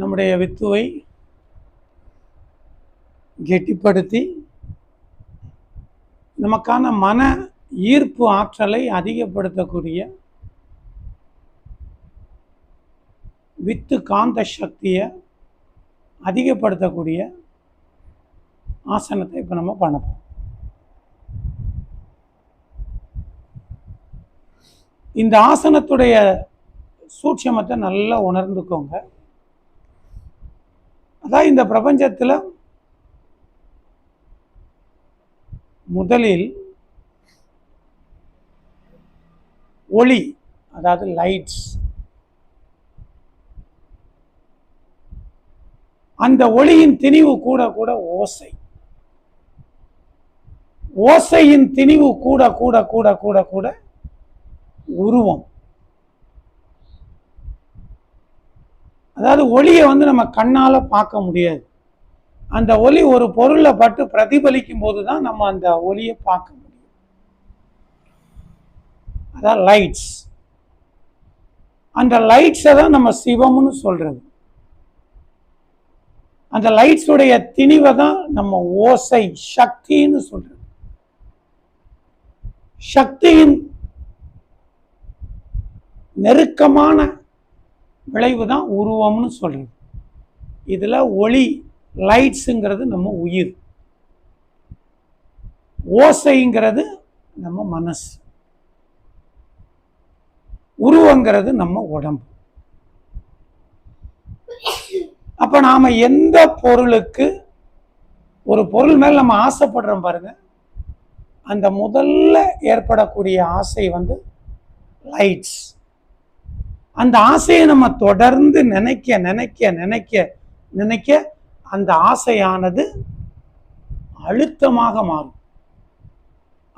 நம்முடைய வித்துவை கெட்டிப்படுத்தி நமக்கான மன ஈர்ப்பு ஆற்றலை அதிகப்படுத்தக்கூடிய வித்து காந்த சக்தியை அதிகப்படுத்தக்கூடிய ஆசனத்தை இப்போ நம்ம பண்ணப்போம் இந்த ஆசனத்துடைய சூட்சமத்தை நல்லா உணர்ந்துக்கோங்க. அதான் இந்த பிரபஞ்சத்தில் முதலில் ஒளி அதாவது லைட்ஸ் அந்த ஒளியின் திணிவு கூட கூட ஓசை. ஓசையின் திணிவு கூட கூட கூட கூட கூட உருவம். அதாவது ஒளியை வந்து நம்ம கண்ணால் பார்க்க முடியாது. அந்த ஒளி ஒரு பொருளை பட்டு பிரதிபலிக்கும் போது தான் நம்ம அந்த ஒளியை பார்க்க முடியும். அதான் லைட்ஸ் அந்த லைட்ஸை தான் நம்ம சிவம்னு சொல்கிறது அந்த லைட்ஸுடைய திணிவை தான் நம்ம ஓசை சக்தின்னு சொல்கிறது சக்தியின் நெருக்கமான விளைவு தான் உருவம்னு சொல்கிறது இதில் ஒளி லைட்ஸுங்கிறது நம்ம உயிர். ஓசைங்கிறது நம்ம மனசு. உருவங்கிறது நம்ம உடம்பு. அப்போ நாம எந்த பொருளுக்கு ஒரு பொருள் மேல் நம்ம ஆசைப்படுறோம் பாருங்க. அந்த முதல்ல ஏற்படக்கூடிய ஆசை வந்து லைட்ஸ். அந்த ஆசையை நம்ம தொடர்ந்து நினைக்க நினைக்க நினைக்க நினைக்க அந்த ஆசையானது அழுத்தமாக மாறும்.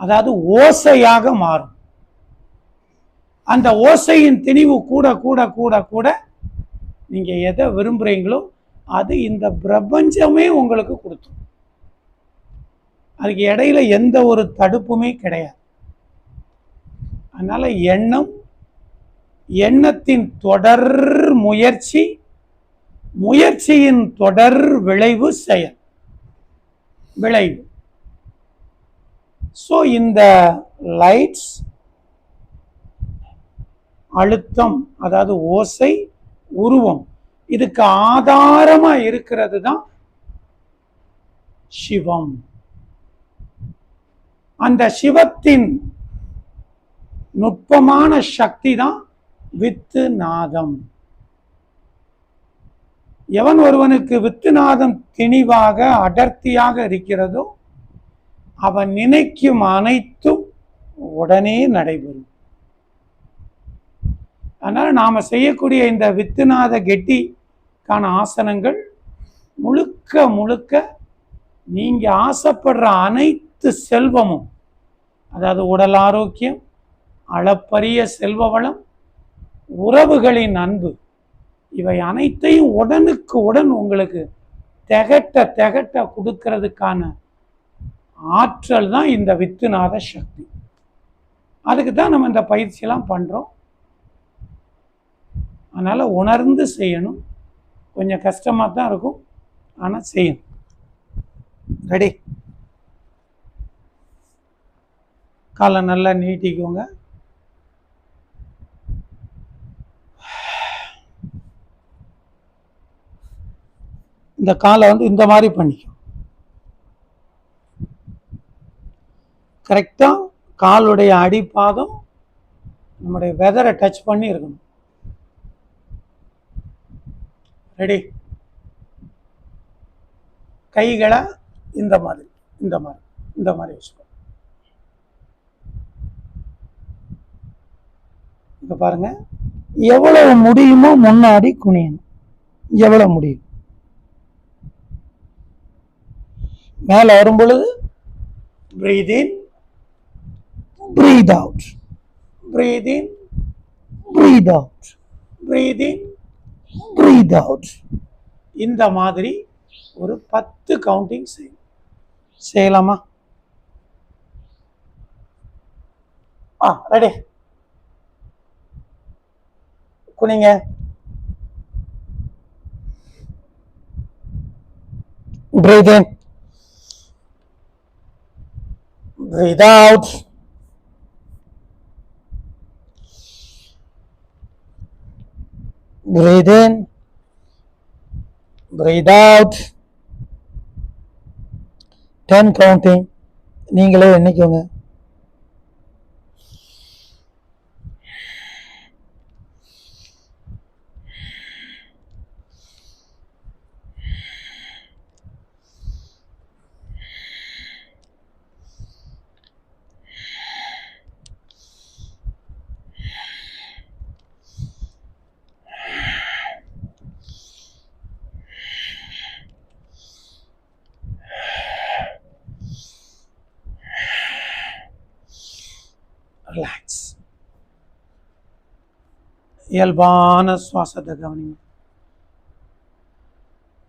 அதாவது ஓசையாக மாறும். அந்த ஓசையின் திணிவு கூட கூட கூட கூட நீங்கள் எதை விரும்புகிறீங்களோ அது இந்த பிரபஞ்சமே உங்களுக்கு கொடுத்துரும். அதுக்கு இடையில எந்த ஒரு தடுப்புமே கிடையாது. அதனால் எண்ணம் எண்ணத்தின் தொடர் முயற்சி முயற்சியின் தொடர் விளைவு செயல். விளைவு. ஸோ இந்த லைட்ஸ் அழுத்தம் அதாவது ஓசை உருவம் இதுக்கு ஆதாரமா இருக்கிறது தான் சிவம். அந்த சிவத்தின் நுட்பமான சக்தி தான் வித்து நாதம் எவன் ஒருவனுக்கு வித்துநாதம் திணிவாக அடர்த்தியாக இருக்கிறதோ அவன் நினைக்கும் அனைத்தும் உடனே நடைபெறும். அதனால் நாம் செய்யக்கூடிய இந்த வித்துநாத கெட்டிக்கான ஆசனங்கள் முழுக்க முழுக்க நீங்கள் ஆசைப்படுற அனைத்து செல்வமும் அதாவது உடல் ஆரோக்கியம் அளப்பரிய செல்வ வளம் உறவுகளின் அன்பு. இவை அனைத்தையும் உடனுக்கு உடன் உங்களுக்கு திகட்ட திகட்ட கொடுக்கறதுக்கான ஆற்றல் தான் இந்த வித்துநாத சக்தி. அதுக்கு தான் நம்ம இந்த பயிற்சியெல்லாம் பண்ணுறோம் அதனால் உணர்ந்து செய்யணும். கொஞ்சம் கஷ்டமாக தான் இருக்கும். ஆனால் செய்யணும். ரெடி காலை நல்லா நீட்டிக்கோங்க. இந்த காலை வந்து இந்த மாதிரி பண்ணிக்கும். கரெக்டாக காலுடைய அடிப்பாதம் நம்முடைய வெதரை டச் பண்ணி இருக்கணும். ரெடி கைகளை இந்த மாதிரி இந்த மாதிரி இந்த மாதிரி வச்சுக்கோ. இப்போ பாருங்க. எவ்வளவு முடியுமோ முன்னாடி குனியணும். எவ்வளோ முடியும்? மேலே வரும் பொழுது breathe in breathe out breathe in breathe out breathe in breathe out இந்த மாதிரி ஒரு பத்து கவுண்டிங் செய்யும் செய்யலாமா? ஆ ready குனிங்க. Breathe in breathe out breathe in breathe out 10 counting நீங்களே எண்ணிக்கோங்க ரிலாக்ஸ் இயல்பான சுவாசத்தை கவனிங்க.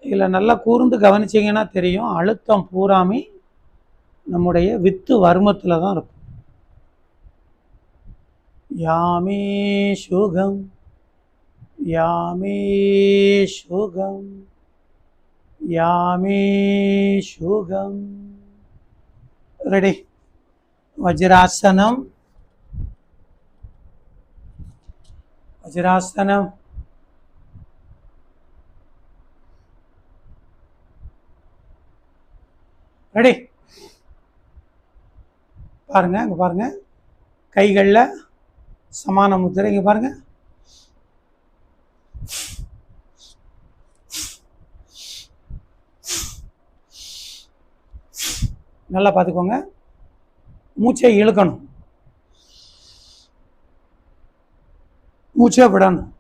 இதில் நல்லா கூர்ந்து கவனிச்சிங்கன்னா தெரியும் அழுத்தம் பூராமே நம்முடைய வித்து வர்மத்தில் தான் இருக்கும். யாமே சுகம் யாமே சுகம் யாமே சுகம். ரெடி வஜ்ராசனம் வஜ்ராசனம் ரெடி பாருங்க இங்கே பாருங்க. கைகளில் சமான முத்திரை இங்கே பாருங்க. நல்லா பார்த்துக்கோங்க. மூச்சை இழுக்கணும். மூச்சை விடணும்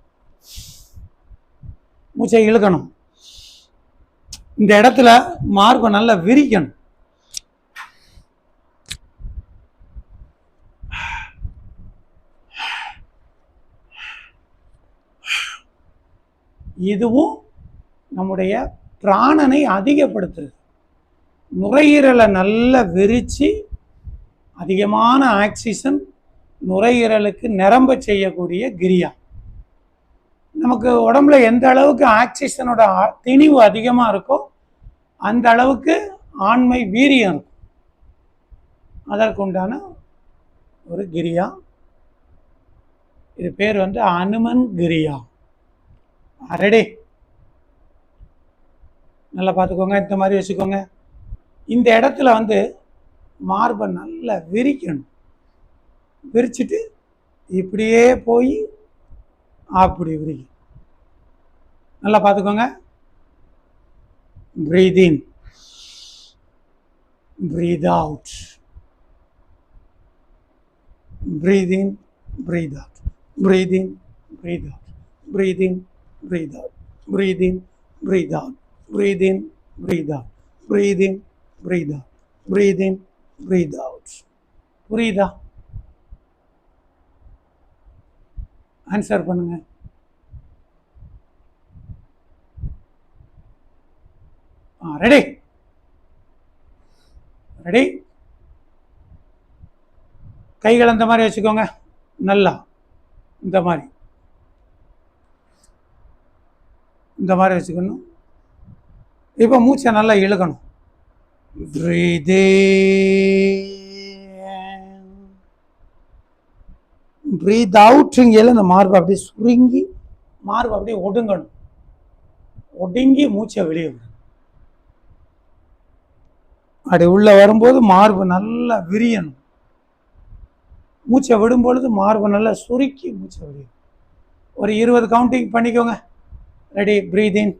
மூச்சை இழுக்கணும். இந்த இடத்துல மார்பை நல்லா விரிக்கணும். இதுவும் நம்முடைய பிராணனை அதிகப்படுத்துது. நுரையீரலை நல்லா விரித்து அதிகமான ஆக்சிஜன் நுரையீரலுக்கு நிரம்ப செய்யக்கூடிய கிரியா. நமக்கு உடம்புல எந்த அளவுக்கு ஆக்சிஜனோட திணிவு அதிகமாக இருக்கோ அந்த அளவுக்கு ஆண்மை வீரியம் இருக்கும். அதற்குண்டான ஒரு கிரியா. இது பேர் வந்து அனுமன் கிரியா. அரடே நல்லா பார்த்துக்கோங்க இந்த மாதிரி வச்சுக்கோங்க. இந்த இடத்துல வந்து மார்பை நல்லா விரிக்கணும். விரிச்சிட்டு இப்படியே போய் அப்படி விரிக்கும் நல்லா பார்த்துக்கோங்க breathe in breathe out breathe in breathe out breathe in breathe out breathe in breathe out breathe in breathe out breathe in breathe out breathe in breathe out breathe in breathe out புரியுதா answer பண்ணுங்க. ஆ ready ready கைகள் அந்த மாதிரி வச்சுக்கோங்க. நல்லா. இந்த மாதிரி. இந்த மாதிரி வச்சுக்கணும். இப்போ மூச்சை நல்லா இழுக்கணும் Breathe in. ப்ரீத் அவுட்ருங்கையில் இந்த மார்பை அப்படியே சுருங்கி மார்பை அப்படியே ஒடுங்கணும். ஒடுங்கி மூச்சை வெளியே விடணும் அப்படி உள்ளே வரும்போது மார்பு நல்லா விரியணும். மூச்சை விடும் பொழுது மார்பு நல்லா சுருக்கி மூச்சை வெளியே ஒரு இருபது கவுண்டிங் பண்ணிக்கோங்க. ரெடி ப்ரீதின் இன்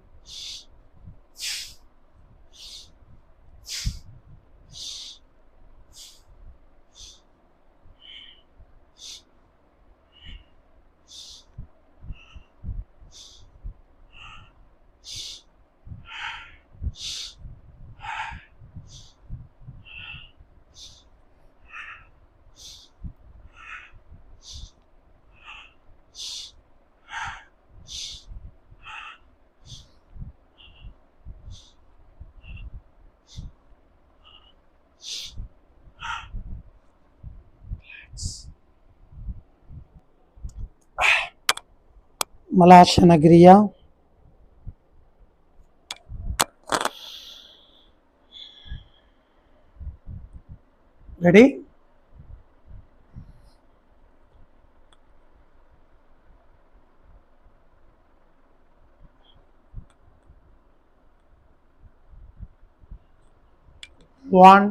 मलाश नगरी ready one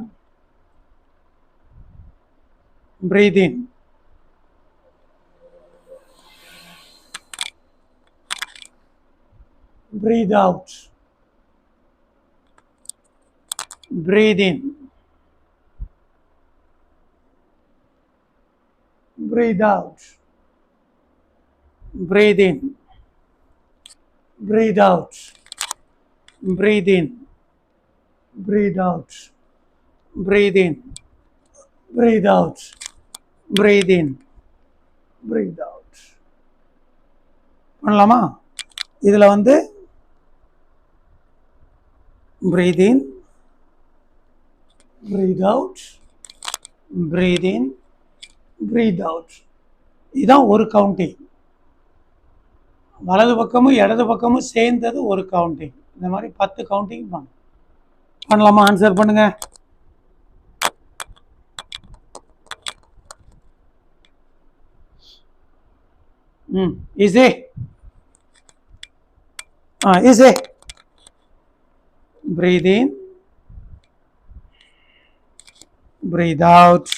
breathing breathe out breathe in breathe out breathe in breathe out breathe in breathe out breathe in breathe out breathe in breathe out பண்ணலாமா இதில் வந்து breathe in. Breathe out. Breathe in. Breathe out. இதுதான் ஒரு counting வலது பக்கமும் இடது பக்கமும் சேர்ந்தது ஒரு கவுண்டிங் இந்த மாதிரி பத்து கவுண்டிங் பண்ணும் பண்ணலாமா? ஆன்சர் பண்ணுங்க. ம் easy ah easy breathe in. Breathe out.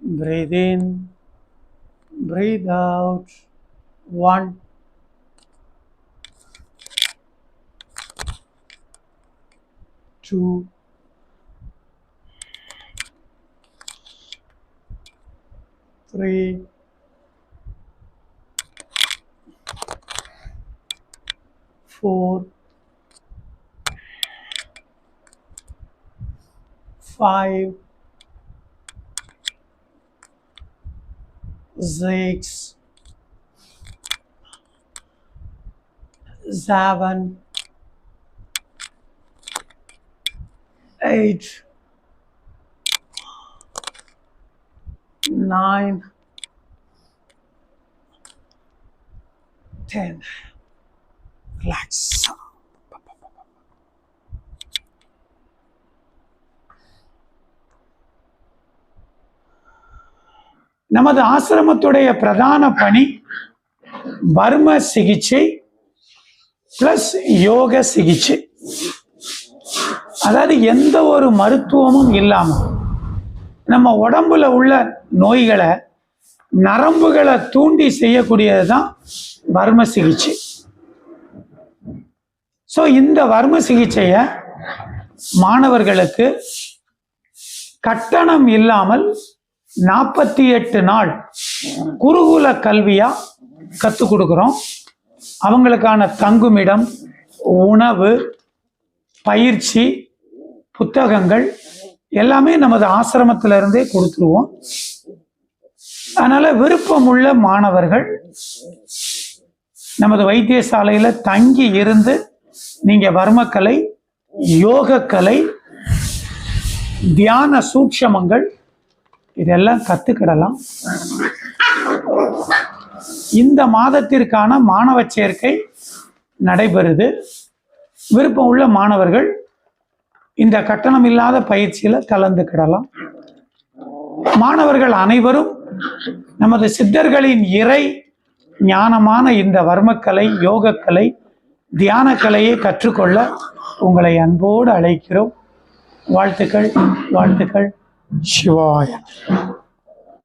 Breathe in. Breathe out. One. Two. Three. Four five six seven eight nine ten. Relax நமது ஆசிரமத்துடைய பிரதான பணி வர்ம சிகிச்சை பிளஸ் யோக சிகிச்சை. அதாவது எந்த ஒரு மருத்துவமும் இல்லாம நம்ம உடம்புல உள்ள நோய்களை நரம்புகளை தூண்டி செய்யக்கூடியது தான் வர்ம சிகிச்சை. ஸோ இந்த வர்ம சிகிச்சையை மாணவர்களுக்கு கட்டணம் இல்லாமல் நாற்பத்தி எட்டு நாள் குருகுல கல்வியா கற்றுக் கொடுக்குறோம். அவங்களுக்கான தங்குமிடம் உணவு பயிற்சி புத்தகங்கள் எல்லாமே நமது ஆசிரமத்துல இருந்தே கொடுத்துருவோம். அதனால விருப்பமுள்ள மாணவர்கள் நமது வைத்தியசாலையில தங்கி இருந்து நீங்க வர்மக்கலை யோகக்கலை தியான சூட்சமங்கள் இதெல்லாம் கத்துக்கிடலாம். இந்த மாதத்திற்கான மாணவ சேர்க்கை நடைபெறுது. விருப்பம் உள்ள மாணவர்கள் இந்த கட்டணம் இல்லாத பயிற்சியில் கலந்துக்கிடலாம். மாணவர்கள் அனைவரும் நமது சித்தர்களின் இறை ஞானமான இந்த வர்மக்கலை யோகக்கலை தியானக்கலையை கற்றுக்கொள்ள உங்களை அன்போடு அழைக்கிறோம். வாழ்த்துக்கள் வாழ்த்துக்கள். 希望呀。